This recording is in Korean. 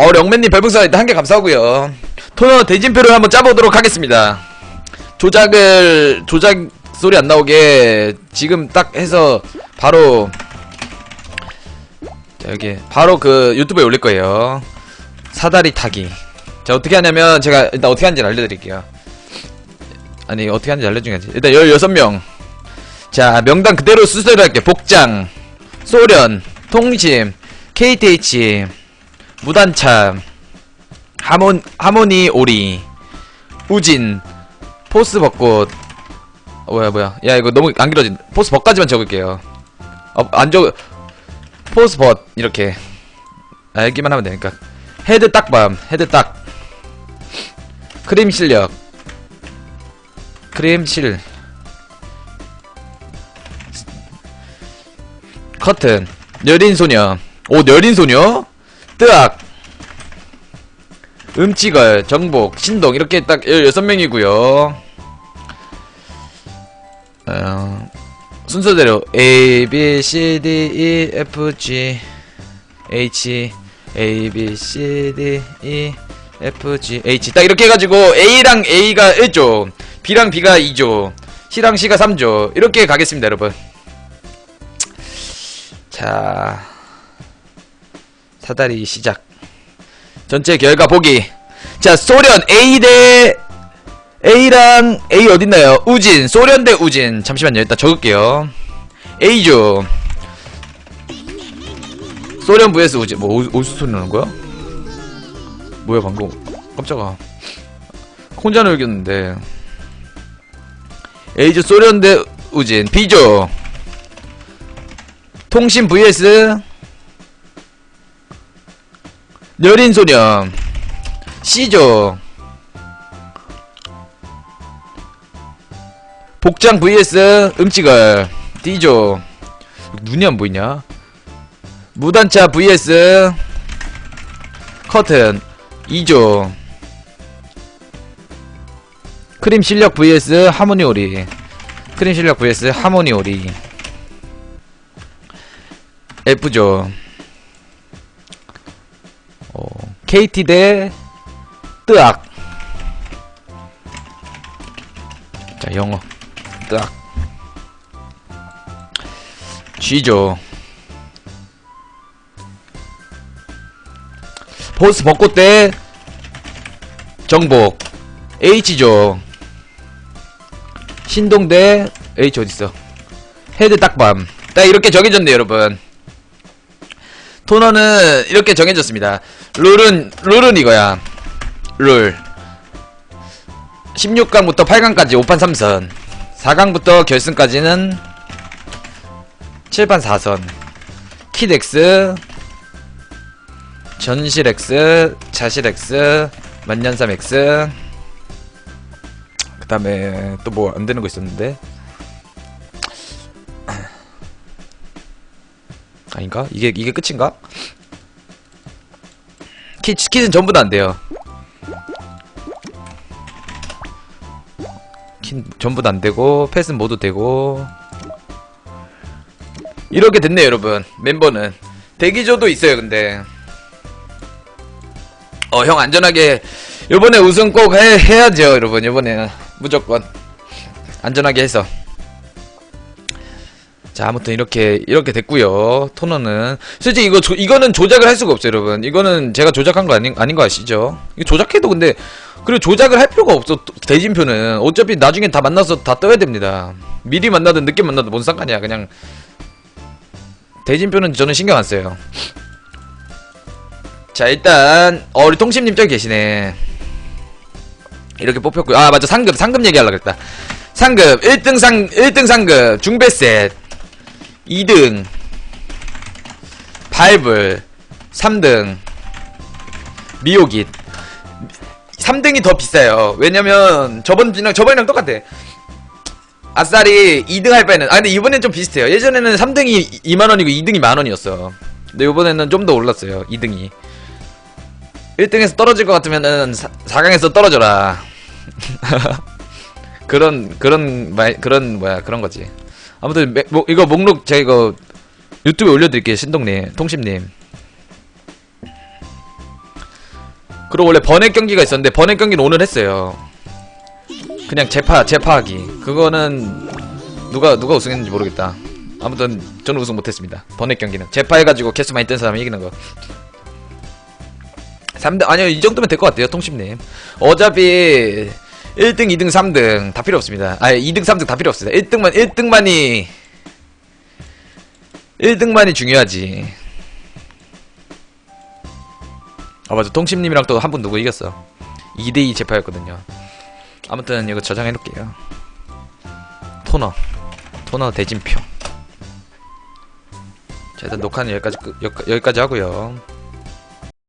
어, 령맨님 별풍선 일단 한 개 감사하고요. 토너 대진표를 한번 짜보도록 하겠습니다. 조작을 조작 소리 안 나오게 지금 딱 해서 바로 자 여기 바로 그 유튜브에 올릴 거예요. 사다리 타기. 자 어떻게 하냐면 제가 일단 어떻게 하는지 알려드릴게요. 아니 어떻게 하는지 알려주겠지. 일단 16명. 자 명단 그대로 순서대로 할게요. 복장, 소련, 통심, KTH, 무단참, 하몬, 하모니 오리, 우진, 포스 벚꽃, 어, 뭐야, 뭐야. 야, 이거 너무 안 길어진. 포스 벚까지만 적을게요. 어, 안 적, 포스 벗, 이렇게. 알기만 하면 되니까. 헤드 딱밤, 헤드 딱. 크림 실력. 크림 실. 커튼. 여린 소녀. 오, 여린 소녀? 뜨악. 음치걸, 정복, 신동 이렇게 딱 16명이고요. 어, 순서대로 A, B, C, D, E, F, G, H, A, B, C, D, E, F, G, H 딱 이렇게 해가지고 A랑 A가 1조, B랑 B가 2조, C랑 C가 3조 이렇게 가겠습니다 여러분. 자 사다리 시작. 전체 결과 보기. 자, 소련 A 대 A랑 A 어딨나요? 우진, 소련 대 우진. 잠시만요. 일단 적을게요. A조. 소련 vs 우진. 뭐, 어- 어디서 소리 나는 거야? 뭐야, 방금. 깜짝아. 혼자 놀겼는데. A조, 소련 대 우진. B조. 통신 vs 여린 소녀. C조 복장 vs 음치걸 D조 눈이 안 보이냐? 무단차 vs 커튼. 2조 크림 실력 vs 하모니 오리. 크림 실력 vs 하모니 오리. F조 어, KT 대 뜨악. 자, 영어. 뜨악. G죠. 보스 벚꽃 대 정복. H죠. 신동 대 H 어딨어? 헤드 딱밤. 딱 이렇게 정해졌네요, 여러분. 토너는 이렇게 정해졌습니다. 룰은 룰은 이거야. 룰. 16강부터 8강까지 5판 3선. 4강부터 결승까지는 7판 4선. 킷 X, 전실 X, 자실 X, 만년삼 X. 그 다음에 또 뭐 안 되는 거 있었는데. 아닌가? 이게 이게 끝인가? 키 킷은 전부 다안 돼요. 킷 전부 다안 되고 패스는 모두 되고 이렇게 됐네요, 여러분. 멤버는 대기조도 있어요, 근데 어 형 안전하게 요번에 우승 꼭 해, 해야죠, 여러분. 요번에는 무조건 안전하게 해서. 자 아무튼 이렇게 이렇게 됐고요. 토너는. 솔직히 이거 조, 이거는 조작을 할 수가 없어요 여러분. 이거는 제가 조작한 거 아닌 아닌 거 아시죠? 이거 조작해도 근데 그리고 조작을 할 필요가 없어 대진표는. 어차피 나중에 다 만나서 다 떠야 됩니다. 미리 만나든 늦게 만나든 뭔 상관이야. 그냥 대진표는 저는 신경 안 써요. 자 일단 어 우리 통심님 저기 계시네. 이렇게 뽑혔고요. 아 맞아. 상급 상급 얘기하려고 그랬다. 상급 1등 상 1등 상급 중배셋 2등 발불 3등 미오깃. 3등이 더 비싸요. 왜냐면 저번이랑 저번이랑 똑같아. 아싸리 2등 할 바에는 아 근데 이번엔 좀 비슷해요. 예전에는 3등이 2만원이고 2등이 만원이었어. 근데 이번에는 좀 더 올랐어요 2등이. 1등에서 떨어질 것 같으면은 4, 4강에서 떨어져라. 그런 그런 말 그런 뭐야 그런 거지 아무튼 매- 뭐, 이거 목록 제가 이거 유튜브에 올려드릴게요 신동님 통심님 그리고 원래 번외 경기가 있었는데 번외 경기는 오늘 했어요. 그냥 재파 재파하기. 그거는 누가 누가 우승했는지 모르겠다. 아무튼 저는 우승 못했습니다. 번외 경기는 재파해가지고 캐스 많이 뜬 사람이 이기는 거. 3등 아니요 이 정도면 될 것 같아요 통심님. 어차피 1등, 2등, 3등 다 필요 없습니다. 아니 2등, 3등 다 필요 없습니다. 1등만 1등만이 1등만이 중요하지. 아 맞아. 통심님이랑 또 한 분 누구 이겼어. 2대2 재파였거든요. 아무튼 이거 저장해 놓을게요. 토너. 토너 대진표. 자 일단 녹화는 여기까지, 끝- 여기까지 하고요